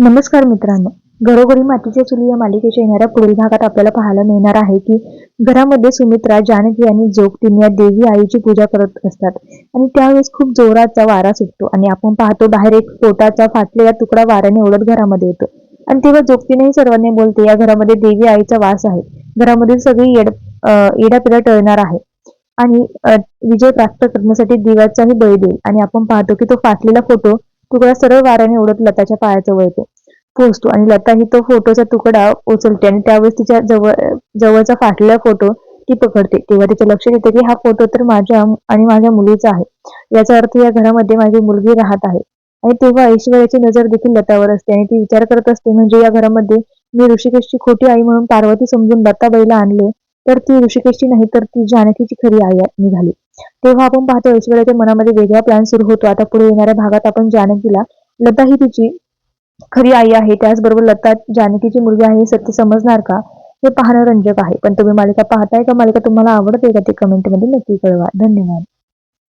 नमस्कार मित्रांनो. घरोघरी मातीच्या चुली या मालिकेच्या येणाऱ्या पुढील भागात आपल्याला पाहायला मिळणार आहे की घरामध्ये सुमित्रा जानकी आणि जोग या देवी आईची पूजा करत असतात. आणि त्यावेळेस खूप जोराचा वारा सुटतो आणि आपण पाहतो बाहेर एक पोटाचा फाटलेला तुकडा वाऱ्याने उडत घरामध्ये येतो. आणि तेव्हा जोगतीनेही सर्वांनी बोलते या घरामध्ये देवी आईचा वास आहे. घरामधील सगळी येड येडापिडा टळणार आहे. आणि विजय प्राप्त करण्यासाठी दिव्याचाही बळी देईल. आणि आपण पाहतो की तो फाटलेला फोटो तुकडा सरळ वाऱ्याने उडत लताच्या पायाजवळ येतो पोचतो आणि लता ही तो फोटोचा तुकडा उचलते आणि त्यावेळेस तिच्या जवळ जवळचा फाटलेला फोटो ती पकडते. तेव्हा तिचं लक्ष येते की हा फोटो तर माझ्या आणि माझ्या मुलीचा आहे. याचा अर्थ या घरामध्ये माझी मुलगी राहत आहे. आणि तेव्हा ऐश्वर्याची नजर देखील लतावर असते आणि ती विचार करत असते म्हणजे या घरामध्ये मी ऋषिकेशची खोटी आई म्हणून पार्वती समजून लताबाईला आणले तर ती ऋषिकेशची नाही तर ती जानकीची खरी आई निघाली. तेव्हा आपण पाहतो ऐश्वर्याच्या मनामध्ये वेगळा प्लॅन सुरू होतो. आता पुढे येणाऱ्या भागात आपण जानकीला लता ही तिची खरी आई आहे. त्याचबरोबर लता जानकीची मुलगी आहे हे सत्य समजणार का? हे पाहणं रंजक आहे. पण तुम्ही मालिका पाहताय का? मालिका तुम्हाला आवडते का? ते कमेंटमध्ये नक्की कळवा. धन्यवाद.